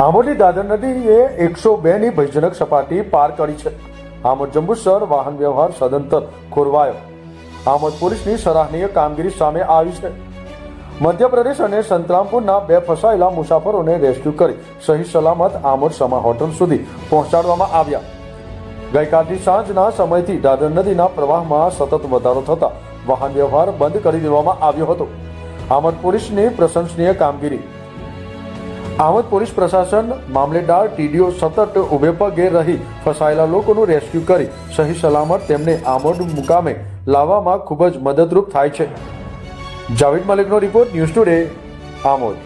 આમોદની દાદર નદીએ એકસો બે ની ભયજનક સપાટી પાર કરી છે. આમોદ જંબુસર વાહન વ્યવહાર સદંતર ખોરવાયો. આમોદ પોલીસની સરાહનીય કામગીરી સામે આવી છે. મધ્યપ્રદેશ અને સંતરામપુરના બે ફસાયેલા મુસાફરોને રેસ્ક્યુ કરી સહી સલામત આમોદ સમા હોટલ સુધી પહોંચાડવામાં આવ્યા. ગઈકાલથી સાંજના સમયથી દાદર નદીના પ્રવાહમાં સતત વધારો થતા વાહન વ્યવહાર બંધ કરી દેવામાં આવ્યો હતો. આમદ પોલીસની પ્રશંસનીય કામગીરી આમદ પોલીસ પ્રશાસન મામલેદાર ટીડીઓ સતત ઉભે પગે રહી ફસાયેલા લોકોનું રેસ્ક્યુ કરી સહી સલામત તેમને આમોદ મુકામે લાવવામાં ખૂબ જ મદદરૂપ થાય છે. જાવેદ મલિકનો રિપોર્ટ ન્યૂઝ ટુડે, આમોદ.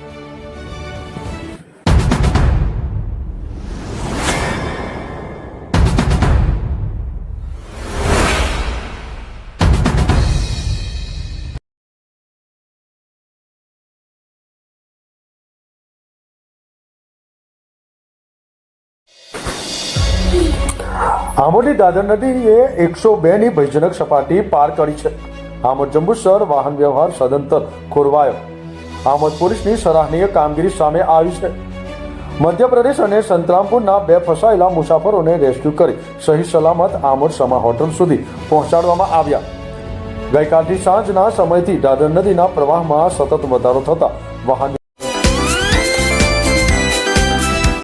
આમોદની દાદર નદીએ એકસો બે ની ભયજનક સપાટી પાર કરી છે. આમોદ જંબુસર વાહન વ્યવહાર સદંતર ખોરવાયો. આમોદ પોલીસની સરાહનીય કામગીરી સામે આવી છે. મધ્યપ્રદેશ અને સંતરામપુરના બે ફસાયેલા મુસાફરોને રેસ્ક્યુ કરી સહી સલામત આમોદ સમા હોટલ સુધી પહોંચાડવામાં આવ્યા. ગઈકાલથી સાંજના સમયથી દાદર નદીના પ્રવાહમાં સતત વધારો થતા વાહન